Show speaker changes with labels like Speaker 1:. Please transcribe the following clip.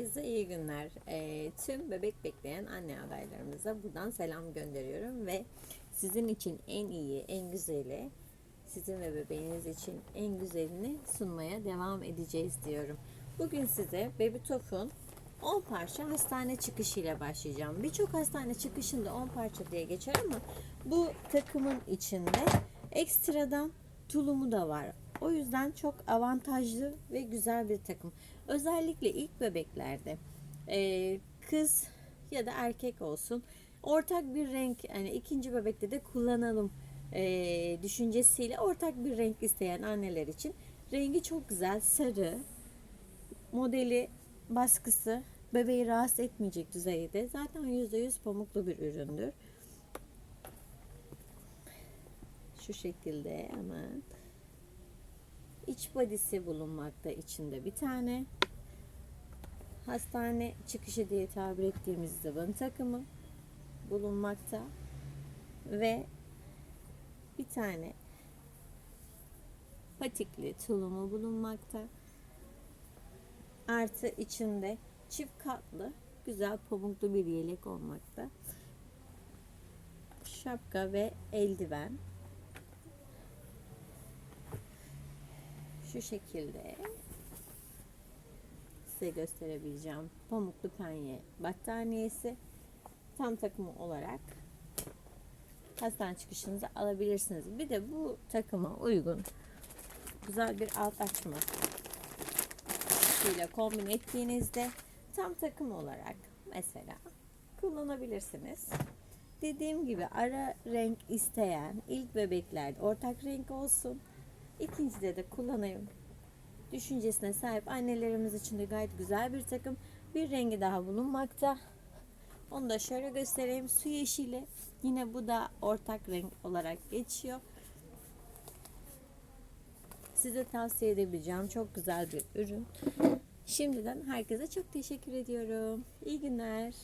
Speaker 1: Herkese iyi günler. Ee, tüm bebek bekleyen anne adaylarımıza buradan selam gönderiyorum ve sizin için en iyi, en güzeli, sizin ve bebeğiniz için en güzelini sunmaya devam edeceğiz diyorum. Bugün size Baby Top'un 10 parça hastane çıkışıyla başlayacağım. Birçok hastane çıkışında 10 parça diye geçer ama bu takımın içinde ekstradan tulumu da var. O yüzden çok avantajlı ve güzel bir takım. Özellikle ilk bebeklerde e, kız ya da erkek olsun ortak bir renk hani ikinci bebekte de kullanalım e, düşüncesiyle ortak bir renk isteyen anneler için rengi çok güzel sarı modeli baskısı bebeği rahatsız etmeyecek düzeyde zaten %100 pamuklu bir üründür. Şu şekilde hemen iç badisi bulunmakta içinde bir tane. Hastane çıkışı diye tabir ettiğimiz zıvın takımı bulunmakta. Ve bir tane patikli tulumu bulunmakta. Artı içinde çift katlı güzel pamuklu bir yelek olmakta. Şapka ve eldiven şu şekilde size gösterebileceğim pamuklu penye battaniyesi tam takımı olarak hastane çıkışınıza alabilirsiniz. Bir de bu takıma uygun güzel bir alt açma ile kombin ettiğinizde tam takım olarak mesela kullanabilirsiniz. Dediğim gibi ara renk isteyen ilk bebeklerde ortak renk olsun. İkincide de kullanayım düşüncesine sahip annelerimiz için de gayet güzel bir takım. Bir rengi daha bulunmakta. Onu da şöyle göstereyim. Su yeşili. Yine bu da ortak renk olarak geçiyor. Size tavsiye edebileceğim çok güzel bir ürün. Şimdiden herkese çok teşekkür ediyorum. İyi günler.